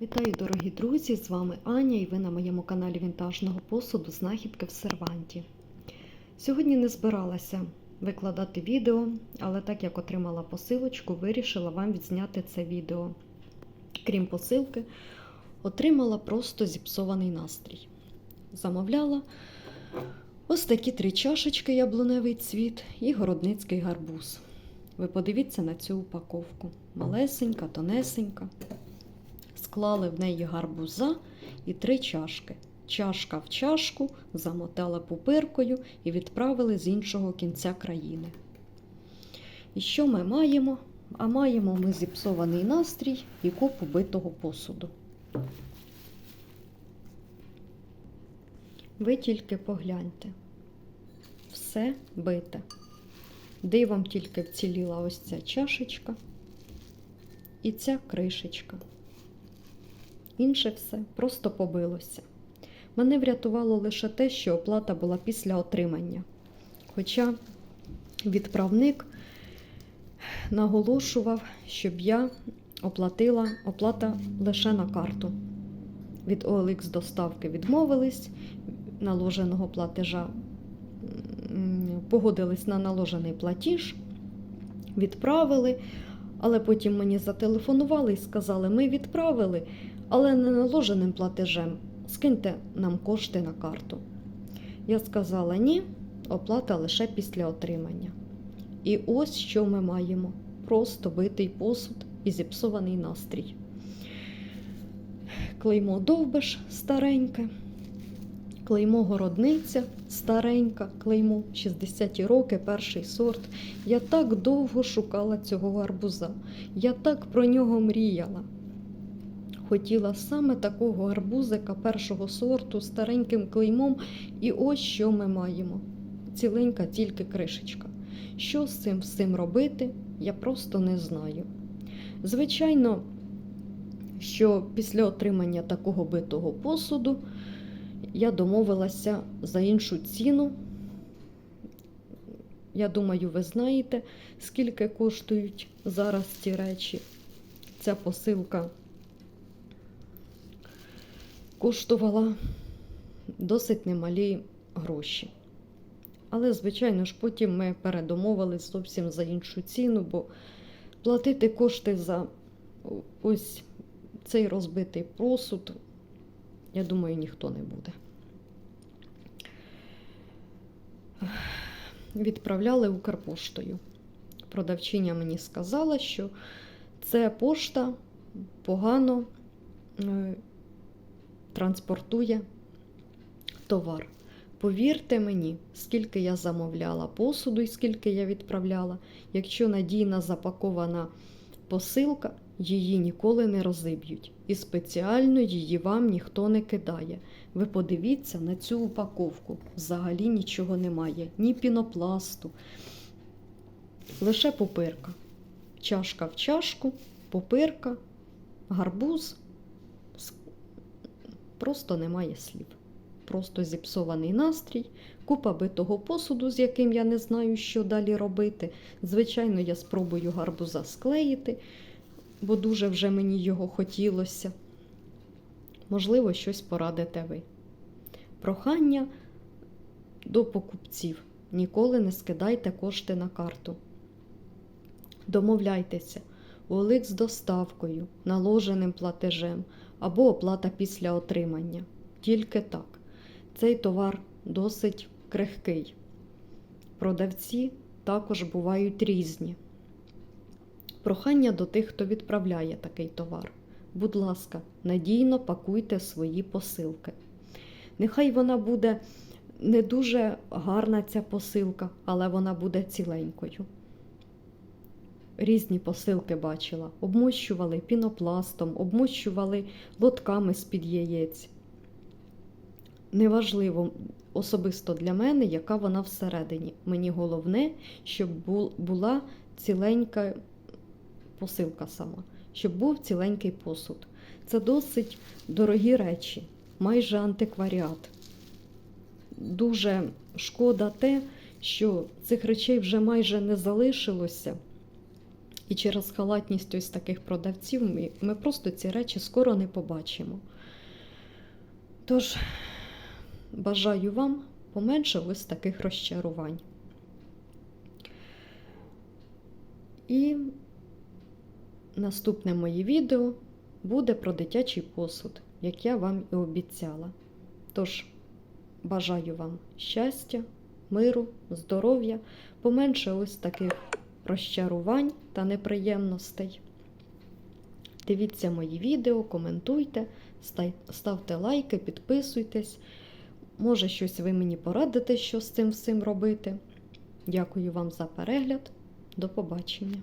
Вітаю, дорогі друзі! З вами Аня і ви на моєму каналі Вінтажного посуду Знахідки в серванті. Сьогодні не збиралася викладати відео, але так як отримала посилочку, вирішила вам відзняти це відео. Крім посилки, отримала просто зіпсований настрій. Замовляла ось такі три чашечки яблуневий цвіт і городницький гарбуз. Ви подивіться на цю упаковку. Малесенька, тонесенька склали в неї гарбуза і три чашки. Чашка в чашку, замотали пупиркою і відправили з іншого кінця країни. І що ми маємо? А маємо ми зіпсований настрій і купу битого посуду. Ви тільки погляньте. Все бите. Дивом тільки вціліла ось ця чашечка і ця кришечка. Інше все просто побилося. Мене врятувало лише те, що оплата була після отримання. Хоча відправник наголошував, щоб я оплатила оплата лише на карту. Від OLX доставки відмовились, наложеного платежа погодились на наложений платіж, відправили, але потім мені зателефонували і сказали, ми відправили але не наложеним платежем. Скиньте нам кошти на карту. Я сказала ні, оплата лише після отримання. І ось що ми маємо: просто битий посуд і зіпсований настрій. Клеймо довбиш стареньке, клеймо городниця старенька, клеймо 60-ті роки, перший сорт. Я так довго шукала цього гарбуза. Я так про нього мріяла хотіла саме такого гарбузика першого сорту з стареньким клеймом. І ось що ми маємо: ціленька тільки кришечка. Що з цим всім робити, я просто не знаю. Звичайно, що після отримання такого битого посуду я домовилася за іншу ціну. Я думаю, ви знаєте, скільки коштують зараз ці речі. Ця посилка коштувала досить немалі гроші. Але, звичайно ж, потім ми передомовились зовсім за іншу ціну, бо платити кошти за ось цей розбитий посуд, я думаю, ніхто не буде. Відправляли Укрпоштою. Продавчиня мені сказала, що це пошта погано е, транспортує товар. Повірте мені, скільки я замовляла посуду і скільки я відправляла. Якщо надійна запакована посилка, її ніколи не розиб'ють. І спеціально її вам ніхто не кидає. Ви подивіться на цю упаковку. Взагалі нічого немає, ні пінопласту, лише попирка. Чашка в чашку, попирка, гарбуз. Просто немає слів. Просто зіпсований настрій, купа битого посуду, з яким я не знаю, що далі робити. Звичайно, я спробую гарбуза склеїти, бо дуже вже мені його хотілося. Можливо, щось порадите ви. Прохання до покупців. Ніколи не скидайте кошти на карту. Домовляйтеся, OLX з доставкою, наложеним платежем або оплата після отримання. Тільки так. Цей товар досить крихкий. Продавці також бувають різні. Прохання до тих, хто відправляє такий товар. Будь ласка, надійно пакуйте свої посилки. Нехай вона буде не дуже гарна ця посилка, але вона буде ціленькою. Різні посилки бачила, обмощували пінопластом, обмощували лотками з-під яєць. Неважливо особисто для мене, яка вона всередині. Мені головне, щоб була ціленька посилка сама, щоб був ціленький посуд. Це досить дорогі речі, майже антикваріат. Дуже шкода те, що цих речей вже майже не залишилося. І через халатність ось таких продавців ми, ми просто ці речі скоро не побачимо. Тож, бажаю вам поменше ось таких розчарувань. І наступне моє відео буде про дитячий посуд, як я вам і обіцяла. Тож, бажаю вам щастя, миру, здоров'я, поменше ось таких розчарувань та неприємностей. Дивіться мої відео, коментуйте, ставте лайки, підписуйтесь. Може, щось ви мені порадите, що з цим всім робити. Дякую вам за перегляд. До побачення.